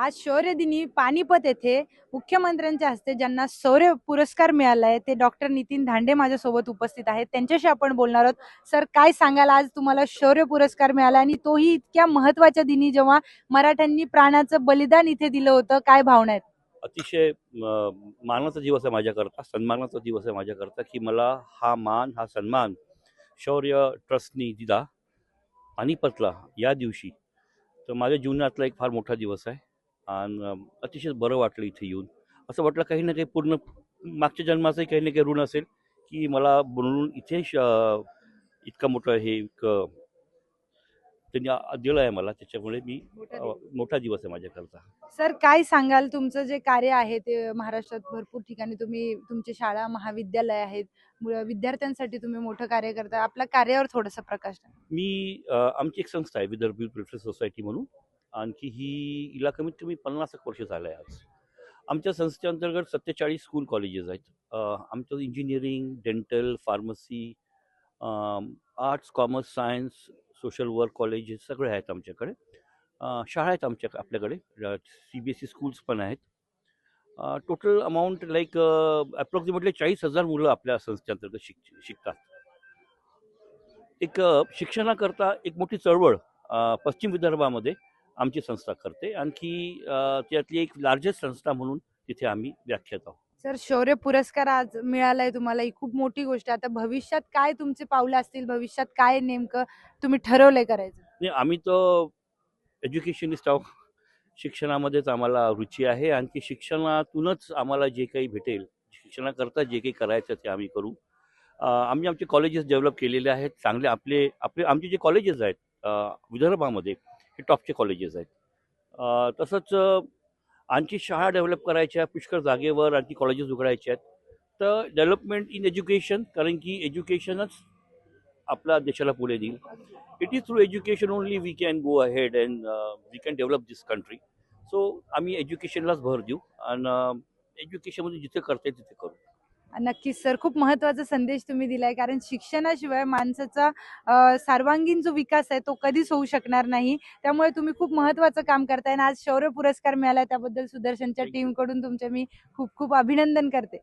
आज शौर्य दिनी पानिपत येथे मुख्यमंत्र्यांच्या हस्ते ज्यांना शौर्य पुरस्कार मिळाला आहे ते डॉक्टर नितीन धांडे माझ्यासोबत उपस्थित आहेत. त्यांच्याशी आपण बोलणार आहोत. सर काय सांगाल? आज तुम्हाला शौर्य पुरस्कार मिळाला आणि तोही इतक्या महत्त्वाच्या दिनी जेव्हा मराठ्यांनी प्राणाचं बलिदान इथे दिलं होतं काय भावना आहेत? अतिशय मानाचा दिवस आहे माझ्याकरता सन्मानाचा दिवस आहे माझ्याकरता की मला हा मान हा सन्मान शौर्य ट्रस्टनी दिला पानिपतला या दिवशी. तर माझ्या जीवनातला एक फार मोठा दिवस आहे. आणि अतिशय बरं वाटलं इथे येऊन. असं वाटलं काही ना काही पूर्ण मागच्या जन्माचंही काही ना काही ऋण असेल की मला बनवून इथे श- इतकं मोठं हे एक त्यांनी दिलं आहे मला त्याच्यामुळे मी मोठा दिवस. आहे माझ्याकरता. सर काय सांगाल? तुमचं जे कार्य आहे ते महाराष्ट्रात भरपूर ठिकाणी तुम्ही तुमची शाळा महाविद्यालय आहेत. विद्यार्थ्यांसाठी तुम्ही मोठं कार्य करता आपल्या कार्यावर थोडंसं प्रकाश. मी आमची एक संस्था आहे विदर्भ सोसायटी म्हणून. आणखी ही हिला कमीत कमी पन्नास एक वर्ष झालं आहे आज. आमच्या संस्थेअंतर्गत सत्तेचाळीस स्कूल कॉलेजेस आहेत. आमचं engineering dental pharmacy arts commerce science social work colleges सगळे आहेत आमच्याकडे. शाळा आहेत आमच्या आपल्याकडे. C B S E schools पण आहेत. टोटल अमाऊंट लाईक अप्रॉक्सिमेटली चाळीस हजार मुलं आपल्या संस्थेअंतर्गत शिक शिकतात. एक शिक्षणाकरता एक मोठी चळवळ पश्चिम विदर्भामध्ये. आमची संस्था करते. आणखी त्यातली एक लार्जेस्ट संस्था म्हणून तिथे आम्ही व्याख्यात आहोत. सर शौर्य पुरस्कार आज मिळालाय तुम्हाला. ही खूप मोठी गोष्ट आहे. आता भविष्यात काय तुमचे पावलं असतील? भविष्यात काय नेमकं तुम्ही ठरवलंय करायचं? नाही आम्ही तर एज्युकेशनिस्ट आहोत. शिक्षणामध्येच आम्हाला रुची आहे. आणखी शिक्षणातूनच आम्हाला जे काही भेटेल शिक्षणाकरता जे काही करायचं ते आम्ही करू. आम्ही आमचे कॉलेजेस डेव्हलप केलेले आहेत. चांगले आपले आपले आमचे जे कॉलेजेस आहेत विदर्भामध्ये हे टॉपचे कॉलेजेस आहेत. तसंच आणखी शाळा डेव्हलप करायच्या पुष्कळ जागेवर आणखी कॉलेजेस उघडायचे आहेत. तर डेव्हलपमेंट इन एज्युकेशन कारण की एज्युकेशनच आपल्या देशाला पुढे देईल. It is through education only we can go ahead and we can develop this country so आम्ही एज्युकेशनलाच भर देऊ. आणि एज्युकेशनमध्ये जिथे करता येईल तिथे करू. नक्कीच सर. खूप महत्त्वाचा संदेश तुम्ही दिलाय. कारण शिक्षणाशिवाय माणसाचा सर्वांगीण जो विकास आहे तो कधीच होऊ शकणार नाही. त्यामुळे तुम्ही खूप महत्वाचं काम करताय. आणि आज शौर्य पुरस्कार मिळाला त्याबद्दल सुदर्शनच्या. टीमकडून तुमचे मी खूप खूप अभिनंदन करते.